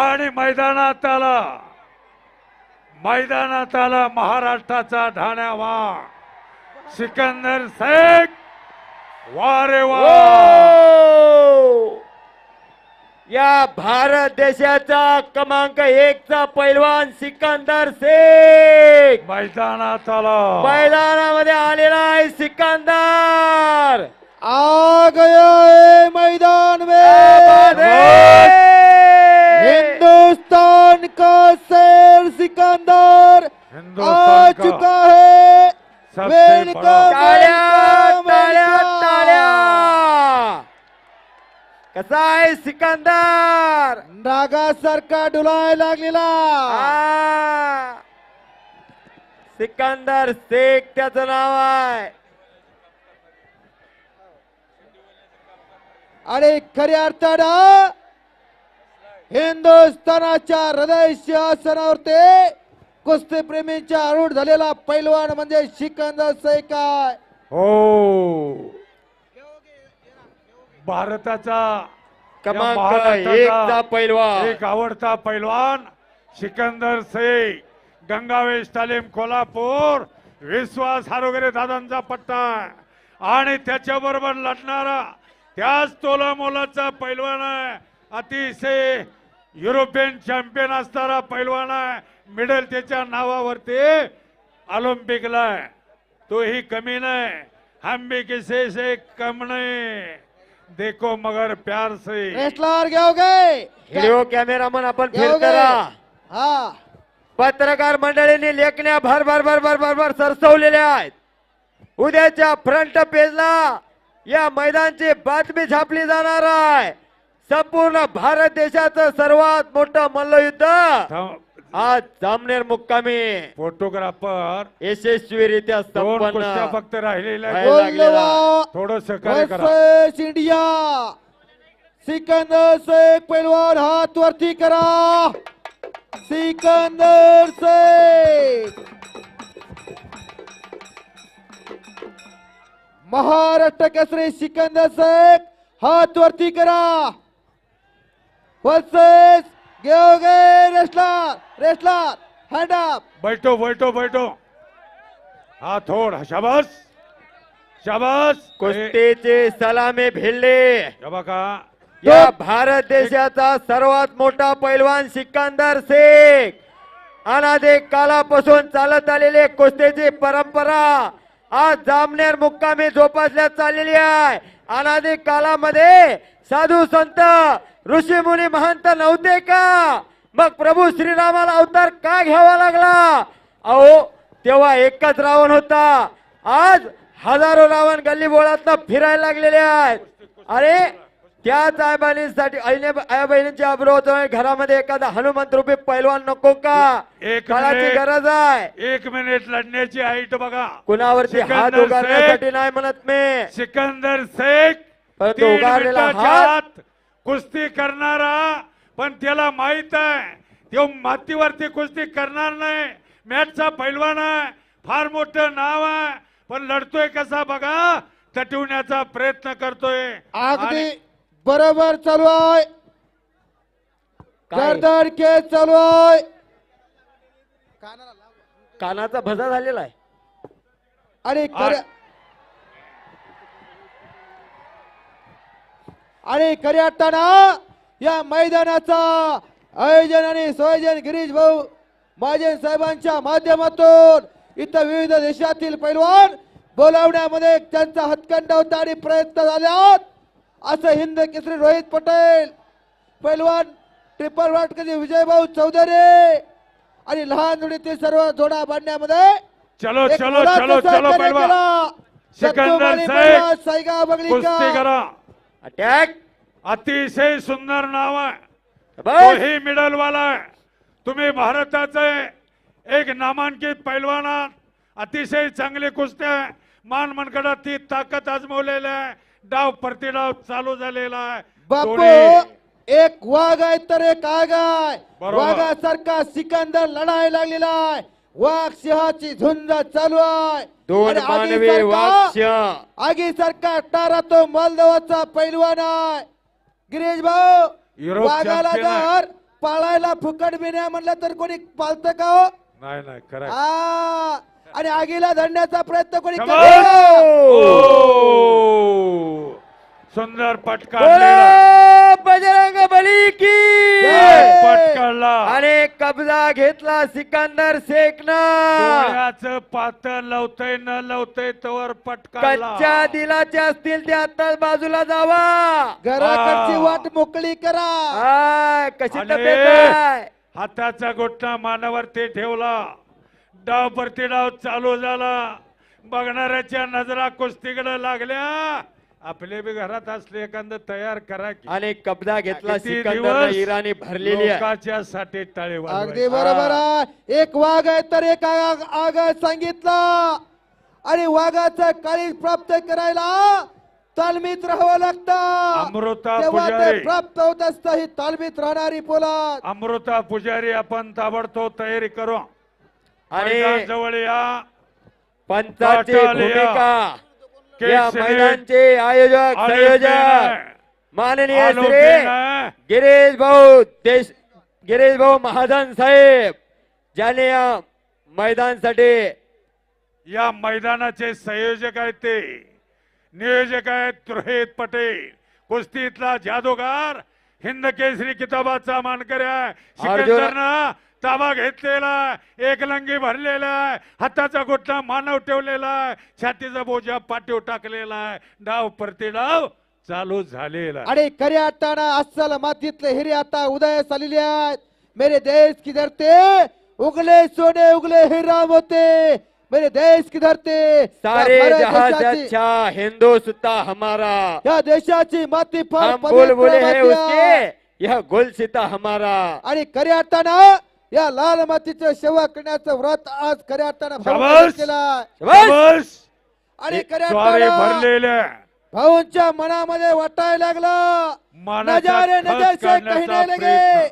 आणि मैदानात आला मैदानात आला महाराष्ट्राचा ढाण्यावा सिकंदर शेख वारे वा! या भारत देशाचा क्रमांक एक चा पैलवान सिकंदर शेख! मैदानात आला मैदानामध्ये आलेला आहे सिकंदर! आ गया है मैदान में। हिंदुस्तान का शेर सिकंदर? आ चुका है कसा आहे सिकंदर। नागासारखा डुलाय लागलेला! सिकंदर शेख त्याचं नाव आहे. आणि खऱ्या अर्थानं हिंदुस्थानाच्या हृदय सिंहासनावर ते कुस्ती प्रेमींच्या आरूढ झालेला पैलवान म्हणजे सिकंदर आहे हो. भारताचा या क्रमांक महाराष्ट्राचा पैलवान. एक आवडता पैलवान सिकंदर शेख गंगावेश तालीम कोल्हापूर विश्वास वगैरे दादांचा पट्टा. आणि त्याच्याबरोबर लढणारा त्याच तोला मोलाचा पैलवान आहे अतिशय युरोपियन चॅम्पियन असणारा पैलवान आहे. मिडल त्याच्या नावावरती ऑलिम्पिकला आहे. तोही कमी नाही. हम भी किसी से कम नहीं. देखो मगर प्यार से. रेसलर घेओगे व्हिडिओ कॅमेरामन आपण फिर करा हा. पत्रकार मंडळींनी लेखण्या भर भर भर भर भर भर सरसवलेल्या आहेत. उद्याच्या फ्रंट पेजला या मैदानची बातमी छापली जाणार आहे. संपूर्ण भारत देशाचं सर्वात मोठं मल्लयुद्ध. आज जामनेर मुक्कामी. फोटोग्राफर. यशस्वीरित्या संपन्न. फक्त राहिलेल्या आहे. आहेत. बोलवा थोडं सहकार्य करा. Versus India. सिकंदर शेख पैलवान हात वरती करा. सिकंदर शेख. महाराष्ट्र केसरी सिकंदर शेख हात वरती करा. वर्सेस घेओगे रेसलर रेसलर हँड अप बैठो बैठो बैठो हा थोड शाबास. शाबास. हे- कुस्तीचे सलामी भिडले बघा. या भारत देशाचा सर्वात मोठा पैलवान सिकंदर शेख अनादे कालापासून चालत आलेली कुस्तीची परंपरा आज जामनेर मुक्कामी जोपासण्यात चाललेली आहे. अनादे कालामध्ये साधू संत ऋषी मुनी महंत नव्हते का? मग प्रभू श्रीरामाला अवतार का घ्यावा लागला? अहो तेव्हा एकच रावण होता. आज हजारो रावण गल्ली बोळात फिरायला लागलेले आहेत. अरे त्याच आई बहिणींसाठी आई बहिणींच्या अब्रोह घरामध्ये एखादा हनुमंत रूपी पैलवान नको का? एक काळाची. गरज आहे. एक मिनिट लढण्याची हाईट बघा. कुणावरती हात उगारण्यासाठी. नाही म्हणत मी. सिकंदर शेख परंतु उगारलेला हात- कुस्ती करणारा पण त्याला माहीत आहे तो मातीवरती कुस्ती करणार नाही. मॅचचा पैलवान आहे फार मोठं नाव आहे पण लढतोय कसा बघा तटवण्याचा प्रयत्न करतोय. अगदी बरोबर चालू आहे? गर्दन केस चालू आहे. कानाचा भजा झालेला आहे. आणि आणि खऱ्या अर्थाना या मैदानाचा आयोजन आणि संयोजन गिरीश भाऊ महाजन साहेबांच्या माध्यमातून इथं विविध देशातील पैलवान बोलावण्यामध्ये त्यांचा हतकंड होता आणि प्रयत्न झाल्यात. असं हिंद केसरी रोहित पटेल पैलवान ट्रिपल वाटकरी विजयभाऊ चौधरी आणि लहान जोडीतील सर्व जोडा बांधण्यामध्ये चलो चलो चलो चलो अटॅक अतिशय सुंदर नाव आहे. तोही मिडल वाला तुम्ही भारताचे एक नामांकित पैलवान आहात. अतिशय चांगले कुस्त्या आहे. मान मनगडात ती ताकद आजमवलेली आहे. डाव प्रतिडाव चालू झालेला आहे. बापू एक वाघ आहे तर एक आग आहे. वाघासारखा सिकंदर लढायला लागलेला आहे. वाघ सिंहाची झुंज चालू आहे. दोन मानवी वाक्य आगीसारखा टारा तो मोल्दोवाचा पैलवान आहे गिरीश भाऊ युरोप वाघाला चॅम्पियन आहे. जर पाळायला फुकट बिन्या म्हणलं तर कोणी पाळत का हो? नाही नाही खरं आहे. आणि आगीला धरण्याचा प्रयत्न कोणी शाबास! करतं का? ओ! सुंदर पटका बजरंग बली की! जय! पट काढला आणि कब्जा घेतला सिकंदर शेखनं. पातळ लवतय न लवतय तवर पट काढला कच्च्या दिलाचे असतील ते आता बाजूला जावा. घराकडची आ. वाट मोकळी करा. कशी तब्येत हाताचा घोटणा मानावरती ठेवला. डाव परती डाव चालू झाला. बघणाऱ्याच्या नजरा कुस्तीकडे लागल्या. आपले बी घरात असले एखादं तयार करा की. आणि कब्जा घेतला किती सिकंदर दिवस इराणी भरलेली आहे. टाळे अगदी. बरोबर आहे. एक वाघ आहे तर एक आग आग आहे सांगितला. आणि वाघाचं काळीज प्राप्त करायला तालमीत राहावं लागतं. अमृता तेव्हा ते पुजारी. प्राप्त होत असत ही तालमीत राहणारी पोलाद. अमृता पुजारी आपण ताबडतोब तयारी करू. आणि जवळ या. पंचाची या. भूमिका. या. मैदानचे आयोजक संयोजक माननीय श्री. गिरीश भाऊ देश गिरीश भाऊ महाजन साहेब ज्याने या मैदानसाठी या मैदानाचे संयोजक आहेत ते नियोजक आहेत रोहित पटेल कुस्तीतला जादूगार हिंद केसरी किताबाचा मानकरी आहे ताबा घेतलेला आहे, एक लंगी भरलेला आहे. हाताचा गोठा मानव ठेवलेला आहे. छातीचा बोजा पाठीव टाकलेला आहे. डाव परती डाव चालू झालेला. आणि खऱ्या अर्थानं अस्सल मातीतले हिरे आता उदयास आलेले आहेत. मेरे देश की धरते उगले सोने उगले हिराम होते. मेरे देश की धरते सारे या भारत जहां से देशाची- अच्छा हिंदुस्तान हमारा। या देशाची माती फार हम पवित्र बुलबुले हैं माती आहे. उसके यह गुलसिता हमारा। आणि खऱ्या अर्थानं या लाल मातीचं सेवा करण्याचं व्रत आज खऱ्या अर्थानं शाबास. केलं. आणि खऱ्या स्वारे अर्थानं भरलेल्या. भाऊंच्या मनामध्ये वाटायला लागलं. मानाचा नजारे खच नजर से काढण्याचा कहने लगे.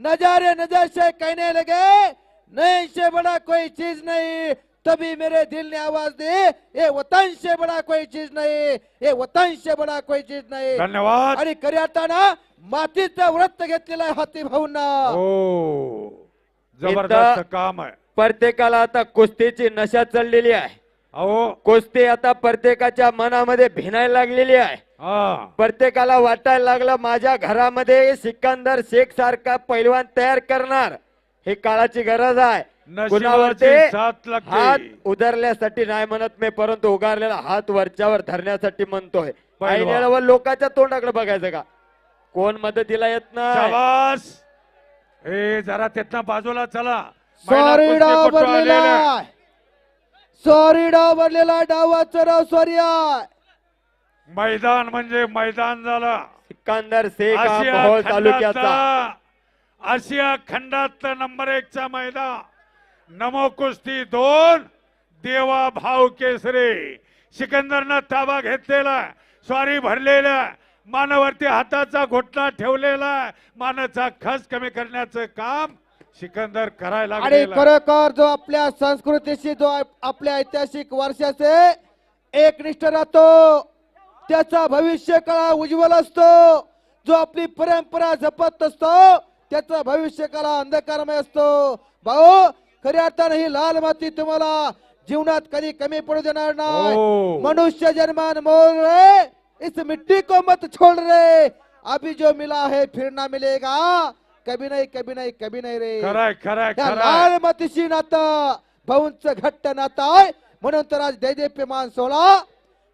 नजारे नजर से कहने लगे. नहीं से बड़ा कोई चीज नहीं. तभी मेरे दिल ने आवाज दी. ये वतन से बड़ा कोई चीज नहीं. ये वतन से बड़ा कोई चीज नहीं. धन्यवाद. आणि खऱ्या अर्थानं मातीचं व्रत घेतलेलं आहे हाती भाऊंना. हो. जबरदस्त काम आहे. प्रत्येकाला आता कुस्तीची नशा चढलेली आहे. अहो. कुस्ती आता प्रत्येकाच्या मनामध्ये भिनायला लागलेली आहे. हा. प्रत्येकाला वाटायला लागलं माझ्या घरामध्ये सिकंदर शेख सारखा पैलवान तयार करणार. हे काळाची गरज आहे. नशिबाची कुणावरती साथ लागते. हात उधरल्यासाठी नाही म्हणत मी परंतु उगारलेला हात वरच्यावर धरण्यासाठी म्हणतोय. पैलवान. लोकांच्या तोंडाकडे बघायचं का? कोण मदतीला येत नाही? शाबास! ए जरा तिथनं बाजूला चला. सॉरी डाव भरलेला. सॉरी डाव भरलेला डावाचं राव सॉरी मैदान म्हणजे मैदान झाला. सिकंदर शेख आशिया मोहोळ तालुक्याचा. आशिया खंडातलं नंबर एकचा मैदान. नमो कुस्ती दोन देवा भाव केसरी. सिकंदरनं ताबा घेतलेला स्वारी भरलेला मानावरती हाताचा घोटणा ठेवलेला मानाचा खस कमी करण्याचं काम सिकंदर करायला आणि. खरोखर जो आपल्या संस्कृतीशी जो आप- आपल्या ऐतिहासिक वारशाचे एकनिष्ठ राहतो त्याचा भविष्य काळ उज्ज्वल असतो. जो आपली परंपरा जपत असतो त्याचा भविष्य काळ अंधकारमय असतो. भाऊ खऱ्या अर्थानं ही लाल माती तुम्हाला जीवनात कधी कमी पडू देणार नाही. हो. मनुष्य जन्मान मोल रे. इस मिट्टी को मत छोड़ रे। अभी जो मिला है फिर ना मिलेगा। कभी नाही कभी नाही कभी नाही रे। खराय खराय त्या खराय। लाल मातीशी नातं भाऊंच घट्ट नातं आहे म्हणून तर आज दैदेप्यमान सोहळा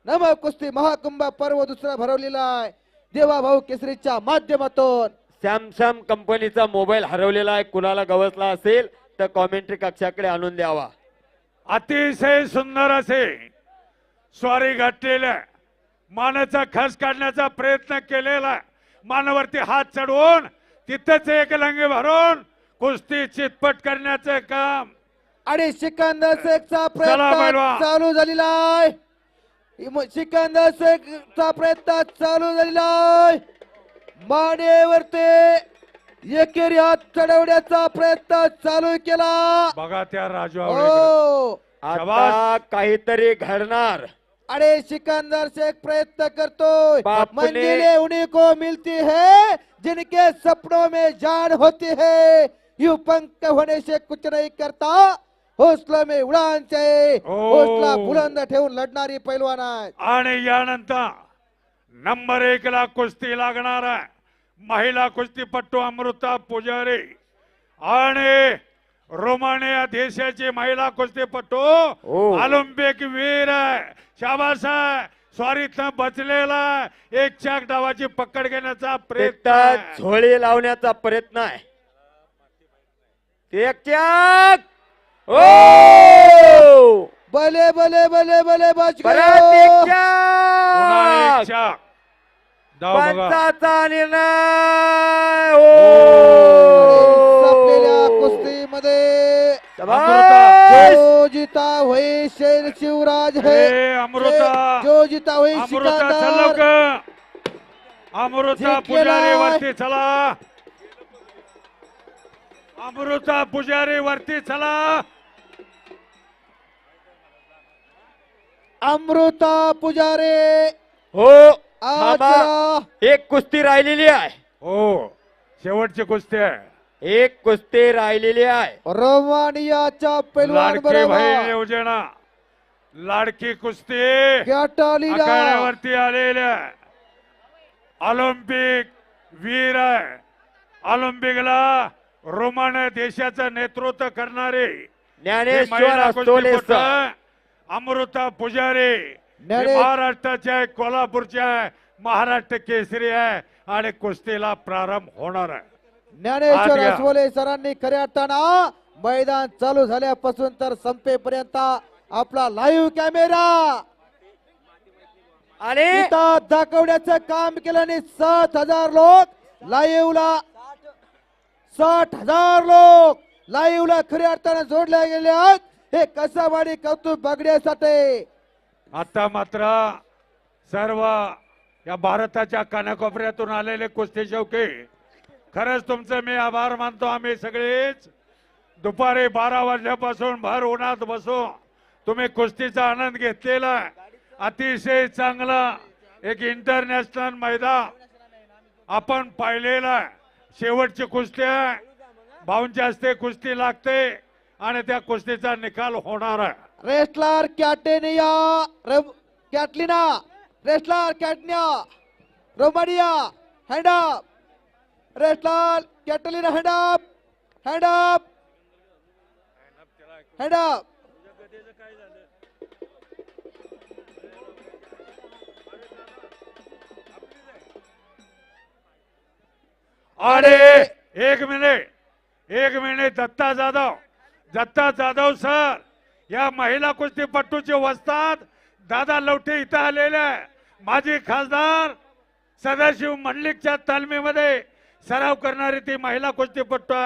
नम कुस्ती महाकुंभ पर्व दुसरा भरवलेला आहे देवा भाऊ केसरीच्या माध्यमातून। सॅमसंग कंपनीचा मोबाईल हरवलेला आहे. कुणाला गवसला असेल तर कॉमेंट्री कक्षाकडे आणून द्यावा. अतिशय सुंदर असे स्वारी घातलेल्या मानाचा खस काढण्याचा प्रयत्न केलेला मानावरती हात चढवून तिथंच एक लंगे भरून कुस्ती चितपट करण्याचं काम. आणि सिकंदर शेखचा चला प्रयत्न. चालू झालेला आहे. सिकंदर शेखचा प्रयत्न चालू झालेला आहे. मानेवरती एकेरी हात चढवण्याचा प्रयत्न चालू केला. बघा त्या राजू. हो. काहीतरी घडणार. अरे सिकंदर शेख प्रयत्न करतोय। मंजिलें उन्हीं को मिलती है जिनके सपनों में जान होती है। यू पंख होने से कुछ नहीं करता हौसला में उडान चाहिए. हौसला बुलंद ठेवून लढणारी पैलवान आहे आणि यानंतर नंबर एक ला कुस्ती लागणार आहे. महिला कुस्तीपट्टू अमृता पुजारी. आणि रोमानिया देशाची महिला कुस्तीपट्टू ओ. ऑलिम्पिक वीर शाबास स्वारीतनं बचलेला. एक चाक डावाची पकड घेण्याचा प्रयत्न आहे. झोळी लावण्याचा प्रयत्न आहे. एक चाक. ओ! भले भले भले भले बच परत एक पुन्हा एक चाक. चाक डाव बघा. पंचाचा निर्णय. जो जीता होई शेर शिवराज है। अमृता. जो जीता होई सिकंदर। अमृता पुजारी. वरती चला! अमृता पुजारी वरती चला! अमृता पुजारे! हो आज थांबा. एक कुस्ती राहिलेली आहे. हो शेवटची कुस्ती आहे. एक कुस्ती राहिलेली आहे. रोमानियाच्या पैलवान लाडके बरोबर. योजना लाडकी कुस्ती आखाड्यावरती आलेल्या ऑलिम्पिक वीर आहे. ऑलिम्पिकला रोमानिया देशाचं नेतृत्व करणारे ही ज्ञानेश्वर महिला असतोले कुस्तीपटू सर आहे. अमृता पुजारी. ही ज्ञाने- महाराष्ट्राच्या आहे कोल्हापूरच्या आहे महाराष्ट्र केसरी आहे आणि कुस्तीला प्रारंभ होणार आहे. ज्ञानेश्वर. अस्वले सरांनी खऱ्या अर्थानं मैदान चालू झाल्यापासून तर संपेपर्यंत आपला लाईव्ह कॅमेरा आणि दाखवण्याचं काम केलं आणि सात हजार लोक लाईव्हला साठ हजार लोक लाईव्हला खऱ्या अर्थानं जोडल्या गेले आहेत हे कसावाडी कौतुक बघण्यासाठी आता मात्र सर्व या भारताच्या कानाकोपऱ्यातून आलेले कुस्ती शौकी खरंच तुमचं मी आभार मानतो आम्ही सगळेच. दुपारी बारा वाजल्यापासून भर उन्हात बसू. तुम्ही कुस्तीचा आनंद घेतलेला अतिशय चांगला एक इंटरनॅशनल मैदान आपण पाहिलेला शेवटची कुस्ती आहे. भाऊंच्या हस्ते कुस्ती लागते आणि त्या कुस्तीचा निकाल होणार आहे. Wrestler Catania Catalina wrestler Catania Romania hand up wrestler Catalina hand up hand up hand up अरे एक मिनिट एक मिनिट दत्ता जाधव दत्ता जाधव सर या महिला कुस्तीपट्टूचे वस्तात दादा लवटे इथं आलेले माजी खासदार सदाशिव मंडलिकच्या तालमीमध्ये सराव करणारी ती महिला कुस्तीपट्टू